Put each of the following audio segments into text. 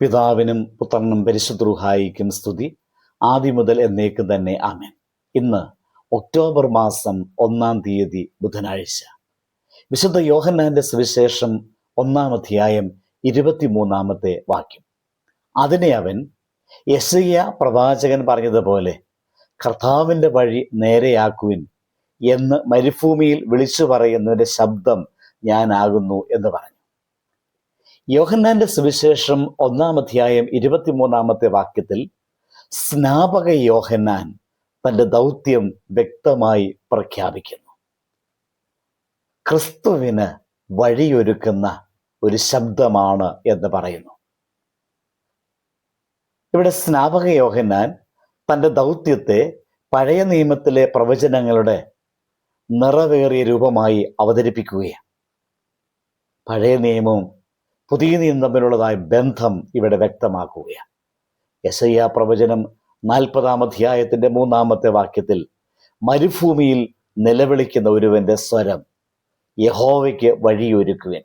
പിതാവിനും പുത്രനും പരിശുദ്രൂഹായിക്കും സ്തുതി. ആദ്യം മുതൽ എന്നേക്കും തന്നെ ആമേൻ. ഇന്ന് ഒക്ടോബർ മാസം ഒന്നാം തീയതി ബുധനാഴ്ച. വിശുദ്ധ യോഹന്നാന്റെ സുവിശേഷം ഒന്നാം അധ്യായം ഇരുപത്തിമൂന്നാമത്തെ വാക്യം. അതിനെ അവൻ യശയ്യ പ്രവാചകൻ പറഞ്ഞതുപോലെ കർത്താവിന്റെ വഴി നേരെയാക്കുവിൻ എന്ന് മരുഭൂമിയിൽ വിളിച്ചു പറയുന്നതിന്റെ ശബ്ദം ഞാനാകുന്നു എന്ന് പറഞ്ഞു. യോഹന്നാന്റെ സുവിശേഷം ഒന്നാം അധ്യായം ഇരുപത്തിമൂന്നാമത്തെ വാക്യത്തിൽ സ്നാപക യോഹന്നാൻ തന്റെ ദൗത്യം വ്യക്തമായി പ്രഖ്യാപിക്കുന്നു. ക്രിസ്തുവിന് വഴിയൊരുക്കുന്ന ഒരു ശബ്ദമാണ് എന്ന് പറയുന്നു. ഇവിടെ സ്നാപക യോഹന്നാൻ തന്റെ ദൗത്യത്തെ പഴയ നിയമത്തിലെ പ്രവചനങ്ങളുടെ നിറവേറിയ രൂപമായി അവതരിപ്പിക്കുകയാണ്. പഴയ നിയമവും പുതിയ നിയമം തമ്മിലുള്ളതായ ബന്ധം ഇവിടെ വ്യക്തമാക്കുകയാണ്. എസ് ഐ ആ പ്രവചനം നാൽപ്പതാം അധ്യായത്തിന്റെ മൂന്നാമത്തെ വാക്യത്തിൽ മരുഭൂമിയിൽ നിലവിളിക്കുന്ന ഒരുവന്റെ സ്വരം യഹോവയ്ക്ക് വഴിയൊരുക്കുവിൻ.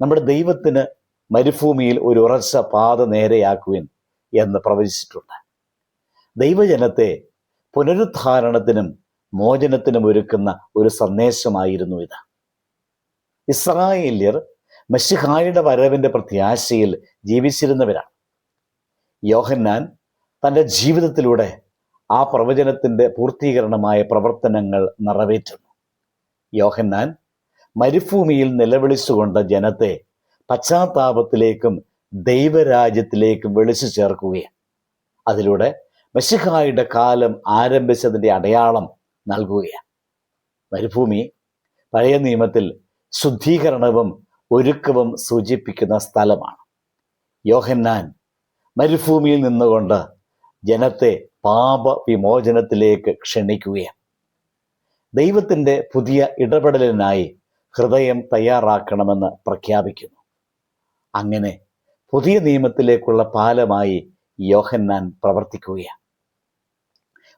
നമ്മുടെ ദൈവത്തിന് മരുഭൂമിയിൽ ഒരു ഉറച്ച പാത നേരെയാക്കുവിൻ എന്ന് പ്രവചിച്ചിട്ടുണ്ട്. ദൈവജനത്തെ പുനരുദ്ധാരണത്തിനും മോചനത്തിനും ഒരുക്കുന്ന ഒരു സന്ദേശമായിരുന്നു ഇത്. ഇസ്രായേല്യർ മെസ്സിഹായുടെ വരവിന്റെ പ്രത്യാശയിൽ ജീവിച്ചിരുന്നവരാണ്. യോഹന്നാൻ തന്റെ ജീവിതത്തിലൂടെ ആ പ്രവചനത്തിന്റെ പൂർത്തീകരണമായ പ്രവർത്തനങ്ങൾ നിറവേറ്റുന്നു. യോഹന്നാൻ മരുഭൂമിയിൽ നിലവിളിച്ചുകൊണ്ട് ജനത്തെ പശ്ചാത്താപത്തിലേക്കും ദൈവരാജ്യത്തിലേക്കും വിളിച്ചു ചേർക്കുകയാണ്. അതിലൂടെ മെസ്സിഹായുടെ കാലം ആരംഭിച്ചതിന്റെ അടയാളം നൽകുകയാണ്. മരുഭൂമി പഴയ നിയമത്തിൽ ശുദ്ധീകരണവും ഒരുക്കവും സൂചിപ്പിക്കുന്ന സ്ഥലമാണ്. യോഹന്നാൻ മരുഭൂമിയിൽ നിന്നുകൊണ്ട് ജനത്തെ പാപവിമോചനത്തിലേക്ക് ക്ഷണിക്കുകയാണ്. ദൈവത്തിന്റെ പുതിയ ഇടപെടലിനായി ഹൃദയം തയ്യാറാക്കണമെന്ന് പ്രഖ്യാപിക്കുന്നു. അങ്ങനെ പുതിയ നിയമത്തിലേക്കുള്ള പാലമായി യോഹന്നാൻ പ്രവർത്തിക്കുകയാണ്.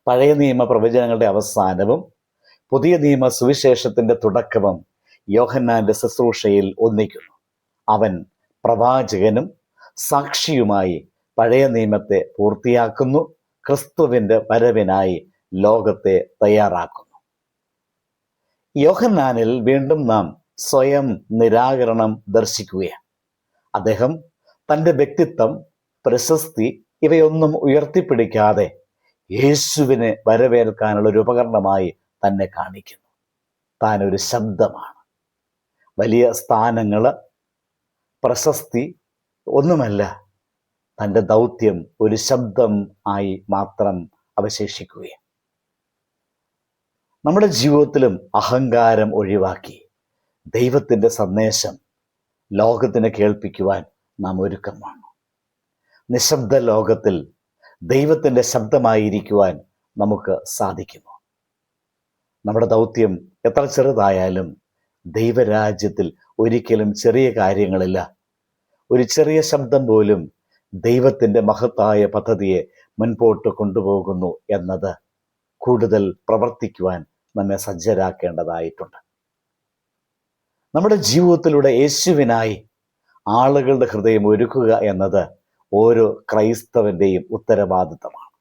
പഴയ നിയമ പ്രവചനങ്ങളുടെ അവസാനവും പുതിയ നിയമ സുവിശേഷത്തിന്റെ തുടക്കവും യോഹന്നാന്റെ ശുശ്രൂഷയിൽ ഒന്നിക്കുന്നു. അവൻ പ്രവാചകനും സാക്ഷിയുമായി പഴയ നിയമത്തെ പൂർത്തിയാക്കുന്നു. ക്രിസ്തുവിന്റെ വരവിനായി ലോകത്തെ തയ്യാറാക്കുന്നു. യോഹന്നാനിൽ വീണ്ടും നാം സ്വയം നിരാകരണം ദർശിക്കുകയാണ്. അദ്ദേഹം തന്റെ വ്യക്തിത്വം പ്രശസ്തി ഇവയൊന്നും ഉയർത്തിപ്പിടിക്കാതെ യേശുവിനെ വരവേൽക്കാനുള്ള ഒരു ഉപകരണമായി തന്നെ കാണിക്കുന്നു. താനൊരു ശബ്ദമാണ്. വലിയ സ്ഥാനങ്ങൾ പ്രശസ്തി ഒന്നുമല്ല. തന്റെ ദൗത്യം ഒരു ശബ്ദം ആയി മാത്രം അവശേഷിക്കുകയാണ്. നമ്മുടെ ജീവിതത്തിലും അഹങ്കാരം ഒഴിവാക്കി ദൈവത്തിന്റെ സന്ദേശം ലോകത്തിനെ കേൾപ്പിക്കുവാൻ നാം ഒരുക്കമാണ്. നിശബ്ദ ലോകത്തിൽ ദൈവത്തിന്റെ ശബ്ദമായിരിക്കുവാൻ നമുക്ക് സാധിക്കുമോ? നമ്മുടെ ദൗത്യം എത്ര ചെറുതായാലും ദൈവരാജ്യത്തിൽ ഒരിക്കലും ചെറിയ കാര്യങ്ങളില്ല. ഒരു ചെറിയ ശബ്ദം പോലും ദൈവത്തിന്റെ മഹത്തായ പദ്ധതിയെ മുൻപോട്ട് കൊണ്ടുപോകുന്നു എന്നത് കൂടുതൽ പ്രവർത്തിക്കുവാൻ നമ്മെ സജ്ജരാക്കേണ്ടതായിട്ടുണ്ട്. നമ്മുടെ ജീവിതത്തിലൂടെ യേശുവിനായി ആളുകളുടെ ഹൃദയം ഒരുക്കുക എന്നത് ഓരോ ക്രൈസ്തവന്റെയും ഉത്തരവാദിത്തമാണ്.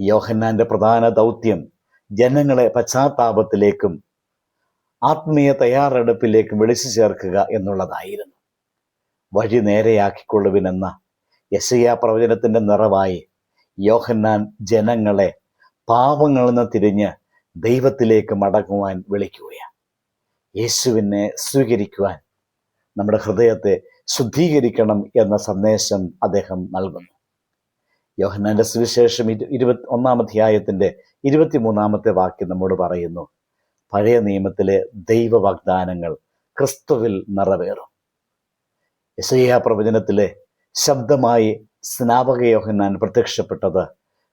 യോഹന്നാന്റെ പ്രധാന ദൗത്യം ജനങ്ങളെ പശ്ചാത്താപത്തിലേക്കും ആത്മീയ തയ്യാറെടുപ്പിലേക്ക് വിളിച്ചു ചേർക്കുക എന്നുള്ളതായിരുന്നു. വഴി നേരെയാക്കിക്കൊള്ളുവിനെന്ന യശയ പ്രവചനത്തിന്റെ നിറവായി യോഹന്നാൻ ജനങ്ങളെ പാപങ്ങളിൽ നിന്ന് തിരിഞ്ഞ് ദൈവത്തിലേക്ക് മടങ്ങുവാൻ വിളിക്കുകയാണ്. യേശുവിനെ സ്വീകരിക്കുവാൻ നമ്മുടെ ഹൃദയത്തെ ശുദ്ധീകരിക്കണം എന്ന സന്ദേശം അദ്ദേഹം നൽകുന്നു. യോഹന്നാന്റെ സുവിശേഷം ഇരുപത്തി ഒന്നാം അധ്യായത്തിന്റെ ഇരുപത്തിമൂന്നാമത്തെ വാക്യം നമ്മോട് പറയുന്നു. പഴയ നിയമത്തിലെ ദൈവ വാഗ്ദാനങ്ങൾ ക്രിസ്തുവിൽ നിറവേറും. യശയ പ്രവചനത്തിലെ ശബ്ദമായി സ്നാപക യോഹന്നാൻ പ്രത്യക്ഷപ്പെട്ടത്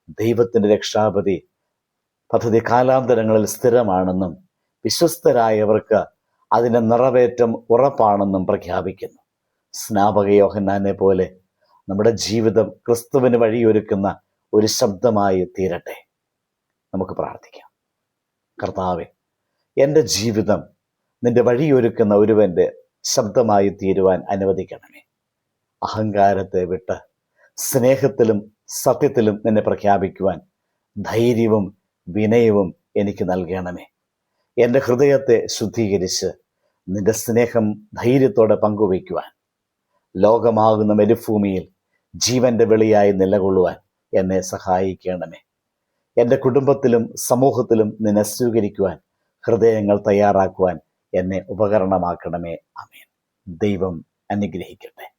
ദൈവത്തിന്റെ രക്ഷാപതി പദ്ധതി കാലാന്തരങ്ങളിൽ സ്ഥിരമാണെന്നും വിശ്വസ്തരായവർക്ക് അതിന്റെ നിറവേറ്റം ഉറപ്പാണെന്നും പ്രഖ്യാപിക്കുന്നു. സ്നാപക യോഹന്നാനെ പോലെ നമ്മുടെ ജീവിതം ക്രിസ്തുവിന് വഴിയൊരുക്കുന്ന ഒരു ശബ്ദമായി തീരട്ടെ. നമുക്ക് പ്രാർത്ഥിക്കാം. കർത്താവെ എന്റെ ജീവിതം നിന്റെ വഴിയൊരുക്കുന്ന ഒരുവന്റെ ശബ്ദമായി തീരുവാൻ അനുവദിക്കണമേ. അഹങ്കാരത്തെ വിട്ട് സ്നേഹത്തിലും സത്യത്തിലും നിന്നെ പ്രഖ്യാപിക്കുവാൻ ധൈര്യവും വിനയവും എനിക്ക് നൽകണമേ. എന്റെ ഹൃദയത്തെ ശുദ്ധീകരിച്ച് നിന്റെ സ്നേഹം ധൈര്യത്തോടെ പങ്കുവയ്ക്കുവാൻ ലോകമാകുന്ന മരുഭൂമിയിൽ ജീവന്റെ വെളിയായി നിലകൊള്ളുവാൻ എന്നെ സഹായിക്കണമേ. എന്റെ കുടുംബത്തിലും സമൂഹത്തിലും നിന്നെ സ്വീകരിക്കുവാൻ ഹൃദയങ്ങൾ തയ്യാറാക്കുവാൻ എന്നെ ഉപകരണമാക്കണമേ. അമേൻ ദൈവം അനുഗ്രഹിക്കട്ടെ.